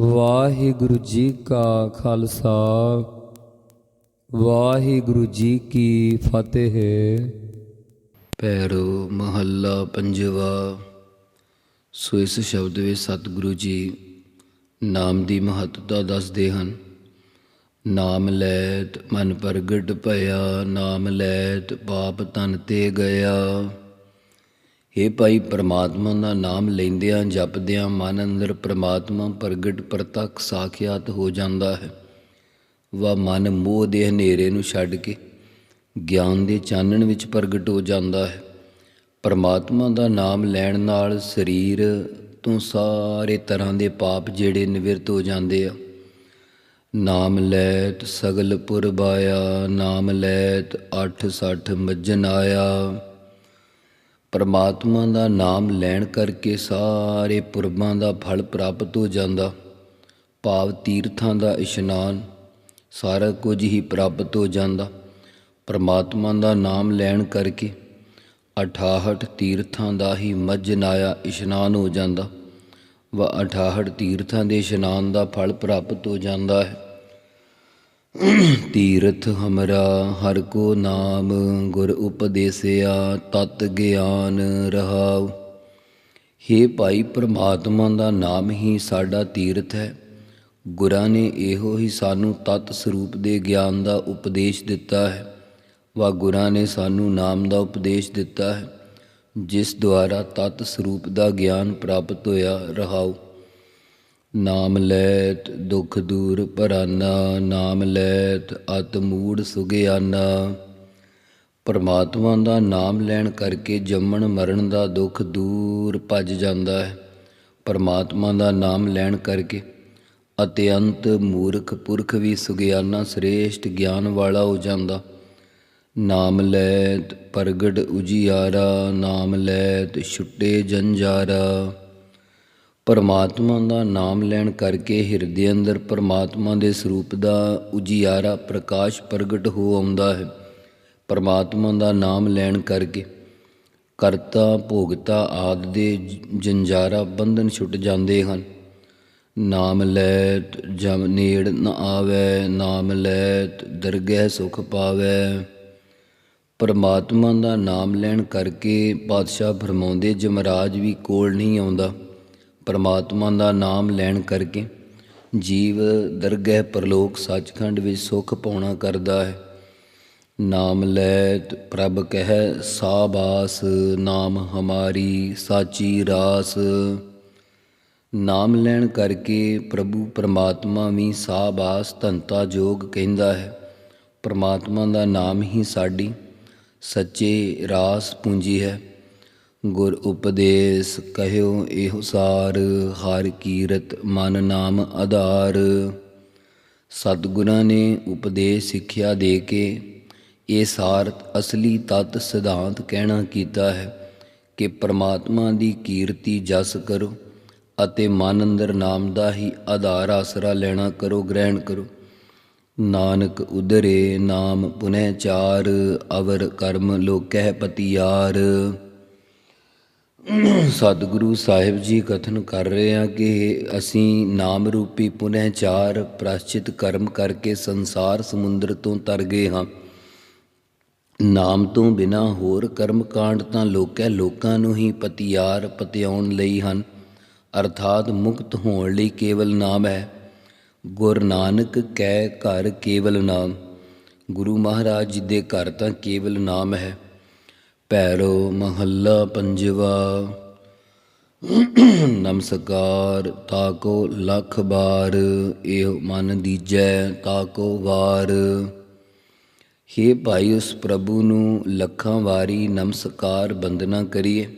ਵਾਹਿਗੁਰੂ ਜੀ ਕਾ ਖਾਲਸਾ, ਵਾਹਿਗੁਰੂ ਜੀ ਕੀ ਫਤਿਹ। ਪੈਰੋ ਮਹੱਲਾ ਪੰਜਵਾ, ਸੋ ਇਸ ਸ਼ਬਦ ਵਿੱਚ ਸਤਿਗੁਰੂ ਜੀ ਨਾਮ ਦੀ ਮਹੱਤਤਾ ਦੱਸਦੇ ਹਨ। ਨਾਮ ਲੈਤ ਮਨ ਪ੍ਰਗਟ ਭਇਆ, ਨਾਮ ਲੈਤ ਪਾਪ ਤਨ ਤੇ ਗਿਆ। ਇਹ ਭਾਈ ਪ੍ਰਮਾਤਮਾ ਦਾ ਨਾਮ ਲੈਂਦਿਆਂ, ਜਪਦਿਆਂ ਮਨ ਅੰਦਰ ਪ੍ਰਮਾਤਮਾ ਪ੍ਰਗਟ ਪ੍ਰਤੱਖ ਸਾਖਿਆਤ ਹੋ ਜਾਂਦਾ ਹੈ। ਵਾ ਮਨ ਮੋਹ ਦੇ ਹਨੇਰੇ ਨੂੰ ਛੱਡ ਕੇ ਗਿਆਨ ਦੇ ਚਾਨਣ ਵਿੱਚ ਪ੍ਰਗਟ ਹੋ ਜਾਂਦਾ ਹੈ। ਪਰਮਾਤਮਾ ਦਾ ਨਾਮ ਲੈਣ ਨਾਲ ਸਰੀਰ ਤੋਂ ਸਾਰੇ ਤਰ੍ਹਾਂ ਦੇ ਪਾਪ ਜਿਹੜੇ ਨਿਵਰਤ ਹੋ ਜਾਂਦੇ ਆ। ਨਾਮ ਲੈਤ ਸਗਲ ਪੁਰਬਾਇਆ, ਨਾਮ ਲੈਤ 860 ਮੱਜਨ ਆਇਆ। ਪਰਮਾਤਮਾ ਦਾ ਨਾਮ ਲੈਣ ਕਰਕੇ ਸਾਰੇ ਪੁਰਬਾਂ ਦਾ ਫਲ ਪ੍ਰਾਪਤ ਹੋ ਜਾਂਦਾ। ਭਾਵ ਤੀਰਥਾਂ ਦਾ ਇਸ਼ਨਾਨ ਸਾਰਾ ਕੁਝ ਹੀ ਪ੍ਰਾਪਤ ਹੋ ਜਾਂਦਾ। ਪਰਮਾਤਮਾ ਦਾ ਨਾਮ ਲੈਣ ਕਰਕੇ 68 ਤੀਰਥਾਂ ਦਾ ਹੀ ਮੱਜਨਾਇਆ ਇਸ਼ਨਾਨ ਹੋ ਜਾਂਦਾ। ਵਾ 68 ਤੀਰਥਾਂ ਦੇ ਇਸ਼ਨਾਨ ਦਾ ਫਲ ਪ੍ਰਾਪਤ ਹੋ ਜਾਂਦਾ ਹੈ। ਤੀਰਥ ਹਮਰਾ, ਹਰ ਕੋ ਨਾਮ ਗੁਰ ਉਪਦੇਸਿਆ, ਤਤ ਗਿਆਨ ਰਹਾਉ। ਹੇ ਭਾਈ ਪ੍ਰਮਾਤਮਾ ਦਾ ਨਾਮ ਹੀ ਸਾਡਾ ਤੀਰਥ ਹੈ। ਗੁਰਾਂ ਨੇ ਇਹੋ ਹੀ ਸਾਨੂੰ ਤਤ ਸਰੂਪ ਦੇ ਗਿਆਨ ਦਾ ਉਪਦੇਸ਼ ਦਿੱਤਾ ਹੈ। ਵਾ ਗੁਰਾਂ ਨੇ ਸਾਨੂੰ ਨਾਮ ਦਾ ਉਪਦੇਸ਼ ਦਿੱਤਾ ਹੈ। ਜਿਸ ਦੁਆਰਾ ਤਤ ਸਰੂਪ ਦਾ ਗਿਆਨ ਪ੍ਰਾਪਤ ਹੋਇਆ ਰਹਾਉ। ਨਾਮ ਲੈਤ ਦੁਖ ਦੂਰ ਭਰਾਨਾ, ਨਾਮ ਲੈਤ ਅਤ ਮੂੜ ਸੁਗਿਆਨਾ। ਪਰਮਾਤਮਾ ਦਾ ਨਾਮ ਲੈਣ ਕਰਕੇ ਜੰਮਣ ਮਰਨ ਦਾ ਦੁੱਖ ਦੂਰ ਭੱਜ ਜਾਂਦਾ ਹੈ। ਪਰਮਾਤਮਾ ਦਾ ਨਾਮ ਲੈਣ ਕਰਕੇ ਅਤਿਅੰਤ ਮੂਰਖ ਪੁਰਖ ਵੀ ਸੁਗਿਆਨਾ ਸ੍ਰੇਸ਼ਟ ਗਿਆਨ ਵਾਲਾ ਹੋ ਜਾਂਦਾ। ਨਾਮ ਲੈਤ ਪ੍ਰਗਟ ਉਜੀਆਰਾ, ਨਾਮ ਲੈਤ ਛੁੱਟੇ ਜੰਜਾਰਾ। ਪਰਮਾਤਮਾ ਦਾ ਨਾਮ ਲੈਣ ਕਰਕੇ ਹਿਰਦੇ ਅੰਦਰ ਪਰਮਾਤਮਾ ਦੇ ਸਰੂਪ ਦਾ ਉਜੀਆਰਾ ਪ੍ਰਕਾਸ਼ ਪ੍ਰਗਟ ਹੋ ਆਉਂਦਾ ਹੈ। ਪਰਮਾਤਮਾ ਦਾ ਨਾਮ ਲੈਣ ਕਰਕੇ ਕਰਤਾ, ਭੋਗਤਾ ਆਦ ਦੇ ਜੰਜਾਰਾ ਬੰਧਨ ਛੁੱਟ ਜਾਂਦੇ ਹਨ। ਨਾਮ ਲੈਤ ਜਮ ਨੇੜ ਨ ਆਵੇ, ਨਾਮ ਲੈਤ ਦਰਗਹਿ ਸੁਖ ਪਾਵੇ। ਪਰਮਾਤਮਾ ਦਾ ਨਾਮ ਲੈਣ ਕਰਕੇ ਪਾਤਸ਼ਾਹ ਫਰਮਾਉਂਦੇ, ਜਮਰਾਜ ਵੀ ਕੋਲ ਨਹੀਂ ਆਉਂਦਾ। ਪਰਮਾਤਮਾ ਦਾ ਨਾਮ ਲੈਣ ਕਰਕੇ ਜੀਵ, ਦਰਗਹਿ, ਪ੍ਰਲੋਕ ਸੱਚਖੰਡ ਵਿੱਚ ਸੁਖ ਪਾਉਣਾ ਕਰਦਾ ਹੈ। ਨਾਮ ਲੈਤ ਪ੍ਰਭ ਕਹਿ, ਸਾਬਾਸ, ਨਾਮ ਹਮਾਰੀ ਸਾਚੀ ਰਾਸ। ਨਾਮ ਲੈਣ ਕਰਕੇ ਪ੍ਰਭੂ ਪਰਮਾਤਮਾ ਵੀ ਸਾਬਾਸ, ਧੰਤਾ ਜੋਗ ਕਹਿੰਦਾ ਹੈ। ਪਰਮਾਤਮਾ ਦਾ ਨਾਮ ਹੀ ਸਾਡੀ ਸੱਚੇ ਰਾਸ ਪੂੰਜੀ ਹੈ। ਗੁਰ ਉਪਦੇਸ਼ ਕਹਿਓ ਇਹੋ ਸਾਰ, ਹਰ ਕੀਰਤ ਮਨ ਨਾਮ ਆਧਾਰ। ਸਤਿਗੁਰਾਂ ਨੇ ਉਪਦੇਸ਼ ਸਿੱਖਿਆ ਦੇ ਕੇ ਇਹ ਸਾਰ ਅਸਲੀ ਤਤ ਸਿਧਾਂਤ ਕਹਿਣਾ ਕੀਤਾ ਹੈ ਕਿ ਪ੍ਰਮਾਤਮਾ ਦੀ ਕੀਰਤੀ ਜਸ ਕਰੋ ਅਤੇ ਮਨ ਅੰਦਰ ਨਾਮ ਦਾ ਹੀ ਆਧਾਰ ਆਸਰਾ ਲੈਣਾ ਕਰੋ, ਗ੍ਰਹਿਣ ਕਰੋ। ਨਾਨਕ ਉਦਰੇ ਨਾਮ ਪੁਨਹਿ ਚਾਰ, ਅਵਰ ਕਰਮ ਲੋਕਹਿ ਪਤੀਆਰ। ਸਤਿਗੁਰੂ ਸਾਹਿਬ ਜੀ ਕਥਨ ਕਰ ਰਹੇ ਆ ਕਿ ਅਸੀਂ ਨਾਮ ਰੂਪੀ ਪੁਨਹਿ ਚਾਰ ਪ੍ਰਾਸ਼ਚਿਤ ਕਰਮ ਕਰਕੇ ਸੰਸਾਰ ਸਮੁੰਦਰ ਤੋਂ ਤਰ ਗਏ ਹਾਂ। ਨਾਮ ਤੋਂ ਬਿਨਾ ਹੋਰ ਕਰਮ ਕਾਂਡ ਤਾਂ ਲੋਕੈ ਲੋਕਾਂ ਨੂੰ ਹੀ ਪਤਿਆਰ ਪਤਿਆਉਣ ਲਈ ਹਨ। ਅਰਥਾਤ ਮੁਕਤ ਹੋਣ ਲਈ ਕੇਵਲ ਨਾਮ ਹੈ। ਗੁਰ ਨਾਨਕ ਕੈ ਘਰ ਕੇਵਲ ਨਾਮ। ਗੁਰੂ ਮਹਾਰਾਜ ਜੀ ਦੇ ਘਰ ਤਾਂ ਕੇਵਲ ਨਾਮ ਹੈ। ਪੈਰੋ ਮਹੱਲਾ ਪੰਜਵਾ। ਨਮਸਕਾਰ, ਤਾਕੋ ਲੱਖ ਬਾਰ, ਇਹ ਮਨ ਦੀਜੈ ਤਾਕੋ ਵਾਰ। ਹੇ ਭਾਈ ਉਸ ਪ੍ਰਭੂ ਨੂੰ ਲੱਖਾਂ ਵਾਰੀ ਨਮਸਕਾਰ ਬੰਦਨਾ ਕਰੀਏ।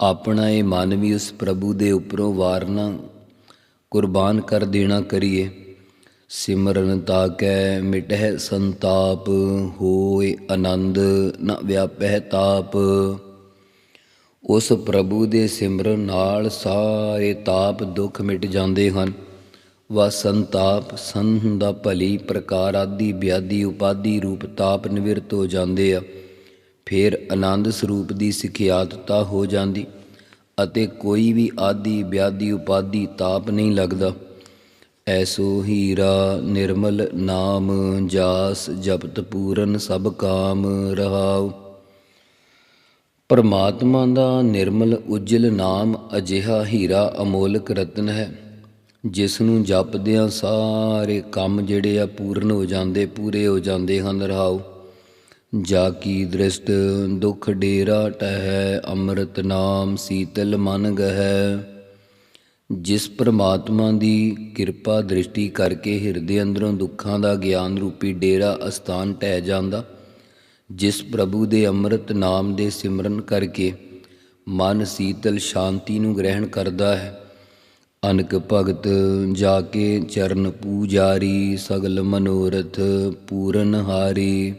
ਆਪਣਾ ਇਹ ਮਨ ਵੀ ਉਸ ਪ੍ਰਭੂ ਦੇ ਉੱਪਰੋਂ ਵਾਰਨਾ ਕੁਰਬਾਨ ਕਰ ਦੇਣਾ ਕਰੀਏ। ਸਿਮਰਨ ਤਾਕੈ ਮਿਟਹਿ ਸੰਤਾਪ ਹੋਏ ਆਨੰਦ ਨ ਵਿਆਪਹਿ ਤਾਪ। ਉਸ ਪ੍ਰਭੂ ਦੇ ਸਿਮਰਨ ਨਾਲ ਸਾਰੇ ਤਾਪ ਦੁੱਖ ਮਿਟ ਜਾਂਦੇ ਹਨ। ਵਾ ਸੰਤਾਪ ਸੰਨ ਦਾ ਭਲੀ ਪ੍ਰਕਾਰ ਆਦੀ ਵਿਆਦੀ ਉਪਾਦੀ ਰੂਪ ਤਾਪ ਨਿਵਰਤ ਹੋ ਜਾਂਦੇ ਆ। ਫਿਰ ਆਨੰਦ ਸਰੂਪ ਦੀ ਸਿਖਿਆਤਤਾ ਹੋ ਜਾਂਦੀ ਅਤੇ ਕੋਈ ਵੀ ਆਦੀ ਵਿਆਦੀ ਉਪਾਦੀ ਤਾਪ ਨਹੀਂ ਲੱਗਦਾ। ਐਸੋ ਹੀਰਾ ਨਿਰਮਲ ਨਾਮ ਜਾਸ ਜਪਤ ਪੂਰਨ ਸਭ ਕਾਮ ਰਹਾਉ। ਪਰਮਾਤਮਾ ਦਾ ਨਿਰਮਲ ਉਜਲ ਨਾਮ ਅਜਿਹਾ ਹੀਰਾ ਅਮੋਲਕ ਰਤਨ ਹੈ ਜਿਸ ਨੂੰ ਜਪਦਿਆਂ ਸਾਰੇ ਕੰਮ ਜਿਹੜੇ ਆ ਪੂਰਨ ਹੋ ਜਾਂਦੇ, ਪੂਰੇ ਹੋ ਜਾਂਦੇ ਹਨ ਰਹਾਉ। ਜਾ ਕੀ ਦ੍ਰਿਸ਼ਟ ਦੁਖ ਡੇਰਾ ਟਹਿ, ਅੰਮ੍ਰਿਤ ਨਾਮ ਸੀਤਲ ਮਨ ਗਹਿ। ਜਿਸ ਪਰਮਾਤਮਾ ਦੀ ਕਿਰਪਾ ਦ੍ਰਿਸ਼ਟੀ ਕਰਕੇ ਹਿਰਦੇ ਅੰਦਰੋਂ ਦੁੱਖਾਂ ਦਾ ਗਿਆਨ ਰੂਪੀ ਡੇਰਾ ਅਸਥਾਨ ਟਹਿ ਜਾਂਦਾ, ਜਿਸ ਪ੍ਰਭੂ ਦੇ ਅੰਮ੍ਰਿਤ ਨਾਮ ਦੇ ਸਿਮਰਨ ਕਰਕੇ ਮਨ ਸੀਤਲ ਸ਼ਾਂਤੀ ਨੂੰ ਗ੍ਰਹਿਣ ਕਰਦਾ ਹੈ। ਅਨਕ ਭਗਤ ਜਾ ਕੇ ਚਰਨ ਪੂਜਾਰੀ, ਸਗਲ ਮਨੋਰਥ ਪੂਰਨ ਹਾਰੀ।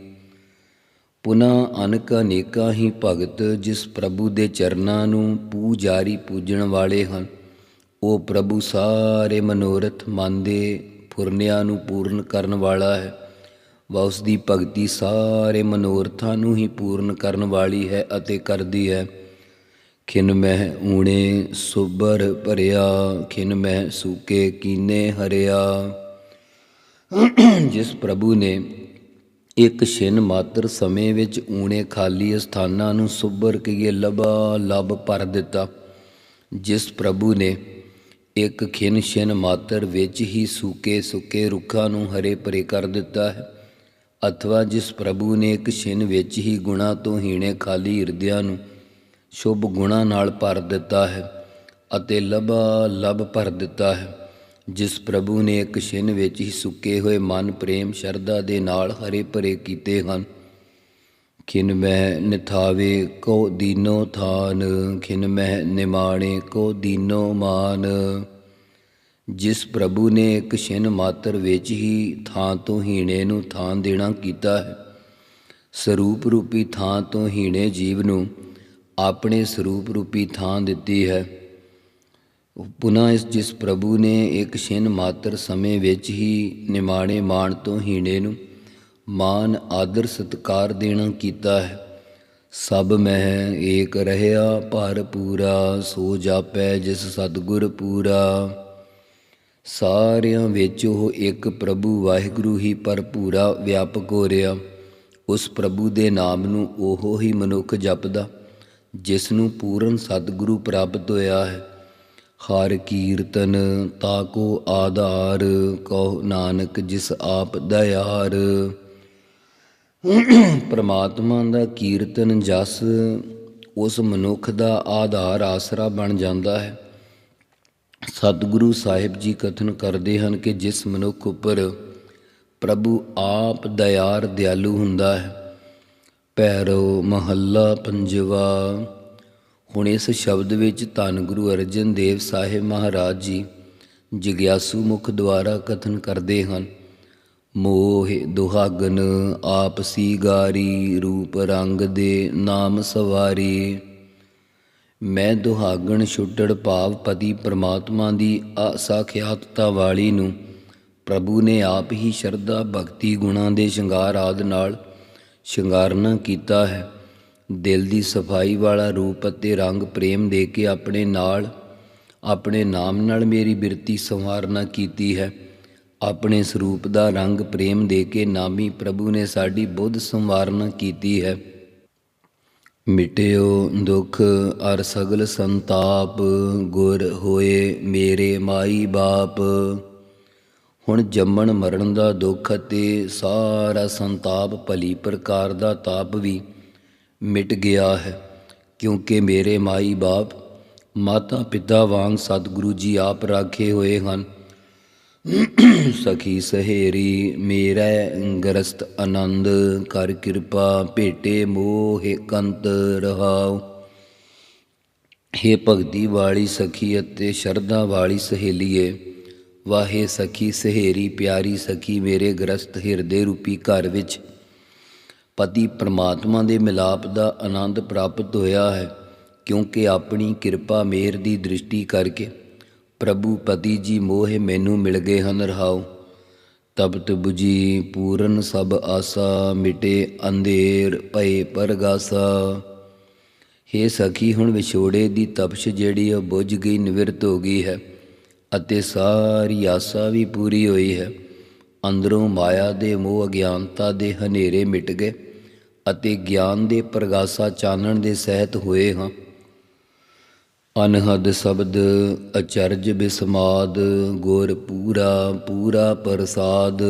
ਪੁਨਾ ਅਨਕ ਅਨੇਕਾਂ ਹੀ ਭਗਤ ਜਿਸ ਪ੍ਰਭੂ ਦੇ ਚਰਨਾਂ ਨੂੰ ਪੂਜਾਰੀ ਪੂਜਣ ਵਾਲੇ ਹਨ। ਉਹ ਪ੍ਰਭੂ ਸਾਰੇ ਮਨੋਰਥ ਮਨ ਦੇ ਫੁਰਨਿਆਂ ਨੂੰ ਪੂਰਨ ਕਰਨ ਵਾਲਾ ਹੈ। ਵਾ ਉਸ ਦੀ ਭਗਤੀ ਸਾਰੇ ਮਨੋਰਥਾਂ ਨੂੰ ਹੀ ਪੂਰਨ ਕਰਨ ਵਾਲੀ ਹੈ ਅਤੇ ਕਰਦੀ ਹੈ। ਖਿਨ ਮਹਿ ਊਣੇ ਸੁਬਰ ਭਰਿਆ, ਖਿਨ ਮਹਿ ਸੂਕੇ ਕੀਨੇ ਹਰਿਆ। ਜਿਸ ਪ੍ਰਭੂ ਨੇ ਇੱਕ ਛਿਨ ਮਾਤਰ ਸਮੇਂ ਵਿੱਚ ਊਣੇ ਖਾਲੀ ਸਥਾਨਾਂ ਨੂੰ ਸੁਬਰ ਕੇ ਲਬਾ ਲਬ ਭਰ ਦਿੱਤਾ। ਜਿਸ ਪ੍ਰਭੂ ਨੇ ਇੱਕ ਖਿਨ ਛਿਨ ਮਾਤਰ ਵਿੱਚ ਹੀ ਸੂਕੇ ਸੁੱਕੇ ਰੁੱਖਾਂ ਨੂੰ ਹਰੇ ਭਰੇ ਕਰ ਦਿੱਤਾ ਹੈ, ਅਥਵਾ ਜਿਸ ਪ੍ਰਭੂ ਨੇ ਇੱਕ ਛਿਨ ਵਿੱਚ ਹੀ ਗੁਣਾ ਤੋਂ ਹੀਣੇ ਖਾਲੀ ਹਿਰਦਿਆਂ ਨੂੰ ਸ਼ੁਭ ਗੁਣਾ ਨਾਲ ਭਰ ਦਿੱਤਾ ਹੈ ਅਤੇ ਲਬਾ ਲਬ ਭਰ ਦਿੱਤਾ ਹੈ, ਜਿਸ ਪ੍ਰਭੂ ਨੇ ਇੱਕ ਛਿਨ ਵਿੱਚ ਹੀ ਸੁੱਕੇ ਹੋਏ ਮਨ, ਪ੍ਰੇਮ, ਸ਼ਰਧਾ ਦੇ ਨਾਲ ਹਰੇ ਭਰੇ ਕੀਤੇ ਹਨ। ਖਿਨ ਮਹਿ ਨਿਥਾਵੇ ਕੋ ਦੀਨੋ ਥਾਨ, ਖਿਨ ਮਹਿ ਨਿਮਾਣੇ ਕੋ ਦੀਨੋ ਮਾਨ। ਜਿਸ ਪ੍ਰਭੂ ਨੇ ਇੱਕ ਛਿਨ ਮਾਤਰ ਵਿੱਚ ਹੀ ਥਾਂ ਤੋਂ ਹੀਣੇ ਨੂੰ ਥਾਂ ਦੇਣਾ ਕੀਤਾ ਹੈ, ਸਰੂਪ ਰੂਪੀ ਥਾਂ ਤੋਂ ਹੀਣੇ ਜੀਵ ਨੂੰ ਆਪਣੇ ਸਰੂਪ ਰੂਪੀ ਥਾਂ ਦਿੱਤੀ ਹੈ। ਪੁਨਾ ਇਸ ਜਿਸ ਪ੍ਰਭੂ ਨੇ ਇੱਕ ਛਿਨ ਮਾਤਰ ਸਮੇਂ ਵਿੱਚ ਹੀ ਨਿਮਾਣੇ ਮਾਣ ਤੋਂ ਹੀਣੇ ਨੂੰ ਮਾਨ ਆਦਰ ਸਤਕਾਰ ਦੇਣਾ ਕੀਤਾ ਹੈ। ਸਭ ਮਹਿ ਏਕ ਰਹਿਆ ਭਰ ਪੂਰਾ, ਸੋ ਜਾਪੈ ਜਿਸ ਸਤਗੁਰ ਪੂਰਾ। ਸਾਰਿਆਂ ਵਿੱਚ ਉਹ ਇੱਕ ਪ੍ਰਭੂ ਵਾਹਿਗੁਰੂ ਹੀ ਭਰਪੂਰਾ ਵਿਆਪਕ ਹੋ ਰਿਹਾ। ਉਸ ਪ੍ਰਭੂ ਦੇ ਨਾਮ ਨੂੰ ਉਹ ਹੀ ਮਨੁੱਖ ਜਪਦਾ, ਜਿਸ ਨੂੰ ਪੂਰਨ ਸਤਿਗੁਰੂ ਪ੍ਰਾਪਤ ਹੋਇਆ ਹੈ। ਹਰ ਕੀਰਤਨ ਤਾਕੋ ਆਧਾਰ, ਕਹੋ ਨਾਨਕ ਜਿਸ ਆਪ ਦਇਆਰ। ਪਰਮਾਤਮਾ ਦਾ ਕੀਰਤਨ ਜਸ ਉਸ ਮਨੁੱਖ ਦਾ ਆਧਾਰ ਆਸਰਾ ਬਣ ਜਾਂਦਾ ਹੈ। ਸਤਿਗੁਰੂ ਸਾਹਿਬ ਜੀ ਕਥਨ ਕਰਦੇ ਹਨ ਕਿ ਜਿਸ ਮਨੁੱਖ ਉੱਪਰ ਪ੍ਰਭੂ ਆਪ ਦਇਆਰ ਦਿਆਲੂ ਹੁੰਦਾ ਹੈ ਪੈਰੋ ਮਹੱਲਾ ਪੰਜਵਾ। ਹੁਣ ਇਸ ਸ਼ਬਦ ਵਿੱਚ ਧੰਨ ਗੁਰੂ ਅਰਜਨ ਦੇਵ ਸਾਹਿਬ ਮਹਾਰਾਜ ਜੀ ਜਿਗਿਆਸੂ ਮੁਖ ਦੁਆਰਾ ਕਥਨ ਕਰਦੇ ਹਨ ਮੋਹ ਦੁਹਾਗਨ ਆਪ ਸੀਗਾਰੀ ਰੂਪ ਰੰਗ ਦੇ ਨਾਮ ਸਵਾਰੀ। ਮੈਂ ਦੁਹਾਗਣ ਛੁੱਟੜ ਭਾਵ ਪਤੀ ਪ੍ਰਮਾਤਮਾ ਦੀ ਅਸਾਖਿਆਤਤਾ ਵਾਲੀ ਨੂੰ। ਪ੍ਰਭੂ ਨੇ ਆਪ ਹੀ ਸ਼ਰਧਾ, ਭਗਤੀ, ਗੁਣਾਂ ਦੇ ਸ਼ਿੰਗਾਰ ਆਦ ਨਾਲ ਸ਼ਿੰਗਾਰਨਾ ਕੀਤਾ ਹੈ। ਦਿਲ ਦੀ ਸਫ਼ਾਈ ਵਾਲਾ ਰੂਪ ਅਤੇ ਰੰਗ ਪ੍ਰੇਮ ਦੇ ਕੇ ਆਪਣੇ ਨਾਲ, ਆਪਣੇ ਨਾਮ ਨਾਲ ਮੇਰੀ ਬਿਰਤੀ ਸੰਵਾਰਨਾ ਕੀਤੀ ਹੈ। ਆਪਣੇ ਸਰੂਪ ਦਾ ਰੰਗ ਪ੍ਰੇਮ ਦੇ ਕੇ ਨਾਮੀ ਪ੍ਰਭੂ ਨੇ ਸਾਡੀ ਬੁੱਧ ਸੰਵਾਰਨਾ ਕੀਤੀ ਹੈ। ਮਿਟਿਓ ਦੁਖ ਅਰ ਸਗਲ ਸੰਤਾਪ, ਗੁਰ ਹੋਏ ਮੇਰੇ ਮਾਈ ਬਾਪ। ਹੁਣ ਜੰਮਣ ਮਰਨ ਦਾ ਦੁੱਖ ਅਤੇ ਸਾਰਾ ਸੰਤਾਪ ਭਲੀ ਪ੍ਰਕਾਰ ਦਾ ਤਾਪ ਵੀ ਮਿਟ ਗਿਆ ਹੈ। ਕਿਉਂਕਿ ਮੇਰੇ ਮਾਈ ਬਾਪ ਮਾਤਾ ਪਿਤਾ ਵਾਂਗ ਸਤਿਗੁਰੂ ਜੀ ਆਪ ਰਾਖੇ ਹੋਏ ਹਨ। ਸਖੀ ਸਹੇਰੀ, ਮੇਰਾ ਗਰਸਤ ਆਨੰਦ, ਕਰ ਕਿਰਪਾ ਭੇਟੇ ਮੋਹਿ ਕੰਤ ਰਹਾਉ। ਹੇ ਭਗਤੀ ਵਾਲੀ ਸਖੀ ਅਤੇ ਸ਼ਰਧਾ ਵਾਲੀ ਸਹੇਲੀਏ, ਵਾਹੇ ਸਖੀ ਸਹੇਰੀ, ਪਿਆਰੀ ਸਖੀ, ਮੇਰੇ ਗ੍ਰਸਤ ਹਿਰਦੇ ਰੂਪੀ ਘਰ ਵਿੱਚ ਪਤੀ ਪ੍ਰਮਾਤਮਾ ਦੇ ਮਿਲਾਪ ਦਾ ਆਨੰਦ ਪ੍ਰਾਪਤ ਹੋਇਆ ਹੈ, ਕਿਉਂਕਿ ਆਪਣੀ ਕਿਰਪਾ ਮੇਰ ਦੀ ਦ੍ਰਿਸ਼ਟੀ ਕਰਕੇ ਪ੍ਰਭੂ ਪਤੀ ਜੀ ਮੋਹ ਮੈਨੂੰ ਮਿਲ ਗਏ ਹਨ ਰਹਾਉ। ਤਪਤ 부ਜੀ ਪੂਰਨ ਸਭ ਆਸਾ, ਮਿਟੇ ਅੰਧੇਰ ਭਏ ਪਰਗਾਸਾ। ਹੇ ਸਖੀ, ਹੁਣ ਵਿਛੋੜੇ ਦੀ ਤਪਸ਼ ਜਿਹੜੀ ਉਹ ਬੁੱਝ ਗਈ ਨਿਵਰਤ ਹੋ ਗਈ ਹੈ ਅਤੇ ਸਾਰੀ ਆਸਾ ਵੀ ਪੂਰੀ ਹੋਈ ਹੈ। ਅੰਦਰੋਂ ਮਾਇਆ ਦੇ ਮੋਹ, ਅਗਿਆਨਤਾ ਦੇ ਹਨੇਰੇ ਮਿਟ ਗਏ ਅਤੇ ਗਿਆਨ ਦੇ ਪ੍ਰਗਾਸਾ ਚਾਨਣ ਦੇ ਸਹਿਤ ਹੋਏ ਹਾਂ। ਅਨਹਦ ਸ਼ਬਦ ਅਚਰਜ ਬਿਸਮਾਦ, ਗੁਰ ਪੂਰਾ ਪੂਰਾ ਪ੍ਰਸਾਦ।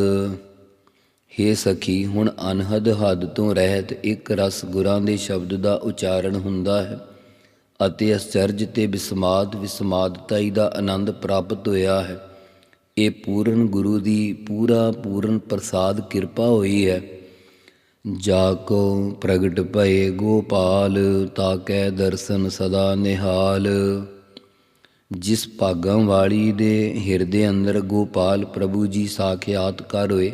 ਹੇ ਸਖੀ, ਹੁਣ ਅਨਹਦ ਹੱਦ ਤੋਂ ਰਹਿਤ ਇੱਕ ਰਸ ਗੁਰਾਂ ਦੇ ਸ਼ਬਦ ਦਾ ਉਚਾਰਨ ਹੁੰਦਾ ਹੈ ਅਤੇ ਅਚਰਜ ਤੇ ਬਿਸਮਾਦ ਵਿਸਮਾਦਤਾਈ ਦਾ ਆਨੰਦ ਪ੍ਰਾਪਤ ਹੋਇਆ ਹੈ। ਇਹ ਪੂਰਨ ਗੁਰੂ ਦੀ ਪੂਰਾ ਪੂਰਨ ਪ੍ਰਸਾਦ ਕਿਰਪਾ ਹੋਈ ਹੈ। ਜਾ ਕੋ ਪ੍ਰਗਟ ਭਏ ਗੋਪਾਲ ਤਾਕੈ ਦਰਸ਼ਨ ਸਦਾ ਨਿਹਾਲ। ਜਿਸ ਭਾਗਾਂ ਵਾਲੀ ਦੇ ਹਿਰਦੇ ਅੰਦਰ ਗੋਪਾਲ ਪ੍ਰਭੂ ਜੀ ਸਾਖਿਆਤਕਾਰ ਹੋਏ,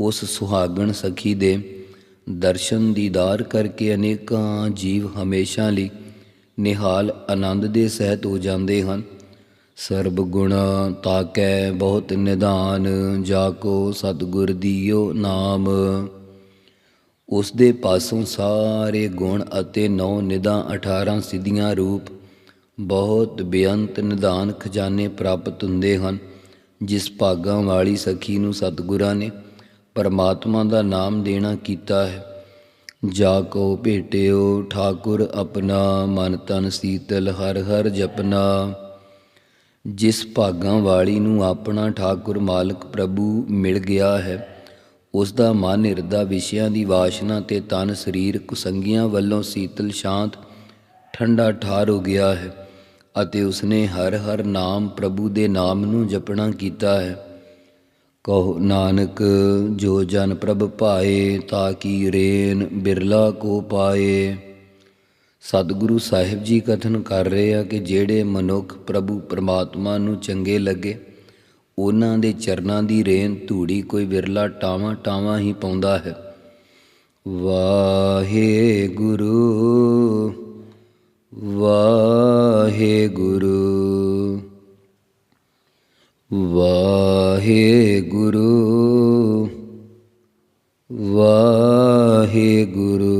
ਉਸ ਸੁਹਾਗਣ ਸਖੀ ਦੇ ਦਰਸ਼ਨ ਦੀਦਾਰ ਕਰਕੇ ਅਨੇਕਾਂ ਜੀਵ ਹਮੇਸ਼ਾ ਲਈ ਨਿਹਾਲ ਆਨੰਦ ਦੇ ਸਹਿਤ ਹੋ ਜਾਂਦੇ ਹਨ। ਸਰਬ ਗੁਣ ਤਾਕੈ ਬਹੁਤ ਨਿਦਾਨ ਜਾ ਕੋ ਸਤਿਗੁਰ ਦੀਓ ਨਾਮ। ਉਸ ਦੇ ਪਾਸੋਂ ਸਾਰੇ ਗੁਣ ਅਤੇ ਨੌ ਨਿਧਾਂ 18 ਸਿੱਧੀਆਂ ਰੂਪ ਬਹੁਤ ਬੇਅੰਤ ਨਿਦਾਨ ਖਜ਼ਾਨੇ ਪ੍ਰਾਪਤ ਹੁੰਦੇ ਹਨ, ਜਿਸ ਭਾਗਾਂ ਵਾਲੀ ਸਖੀ ਨੂੰ ਸਤਿਗੁਰਾਂ ਨੇ ਪਰਮਾਤਮਾ ਦਾ ਨਾਮ ਦੇਣਾ ਕੀਤਾ ਹੈ। ਜਾ ਕੋ ਭੇਟਿਓ ਠਾਕੁਰ ਆਪਣਾ, ਮਨ ਤਨ ਸੀਤਲ ਹਰ ਹਰ ਜਪਨਾ। ਜਿਸ ਭਾਗਾਂ ਵਾਲੀ ਨੂੰ ਆਪਣਾ ਠਾਕੁਰ ਮਾਲਕ ਪ੍ਰਭੂ ਮਿਲ ਗਿਆ ਹੈ ਉਸ ਦਾ ਮਨ ਹਿਰਦਾ ਵਿਸ਼ਿਆਂ ਦੀ ਵਾਸ਼ਨਾ ਤੇ ਤਨ ਸਰੀਰ ਕੁਸੰਗੀਆਂ ਵੱਲੋਂ ਸੀਤਲ ਸ਼ਾਂਤ, ਠੰਡਾ ਠਾਰ ਹੋ ਗਿਆ ਹੈ ਅਤੇ ਉਸਨੇ ਹਰ ਹਰ ਨਾਮ ਪ੍ਰਭੂ ਦੇ ਨਾਮ ਨੂੰ ਜਪਣਾ ਕੀਤਾ ਹੈ। ਕਹੋ, ਨਾਨਕ, ਜੋ ਜਨ ਪ੍ਰਭ ਭਾਏ ਤਾਂ ਕੀ ਰੇਨ ਬਿਰਲਾ ਕੋ ਪਾਏ। ਸਤਿਗੁਰੂ ਸਾਹਿਬ ਜੀ ਕਥਨ ਕਰ ਰਹੇ ਆ ਕਿ ਜਿਹੜੇ ਮਨੁੱਖ ਪ੍ਰਭੂ ਪਰਮਾਤਮਾ ਨੂੰ ਚੰਗੇ ਲੱਗੇ ਉਹਨਾਂ ਦੇ ਚਰਨਾਂ ਦੀ ਰੇਨ ਧੂੜੀ ਕੋਈ ਵਿਰਲਾ ਟਾਵਾਂ ਟਾਵਾਂ ਹੀ ਪਾਉਂਦਾ ਹੈ। ਵਾਹਿਗੁਰੂ ਵਾਹਿਗੁਰੂ ਵਾਹਿਗੁਰੂ ਵਾਹਿਗੁਰੂ। ਵਾਹਿਗੁਰੂ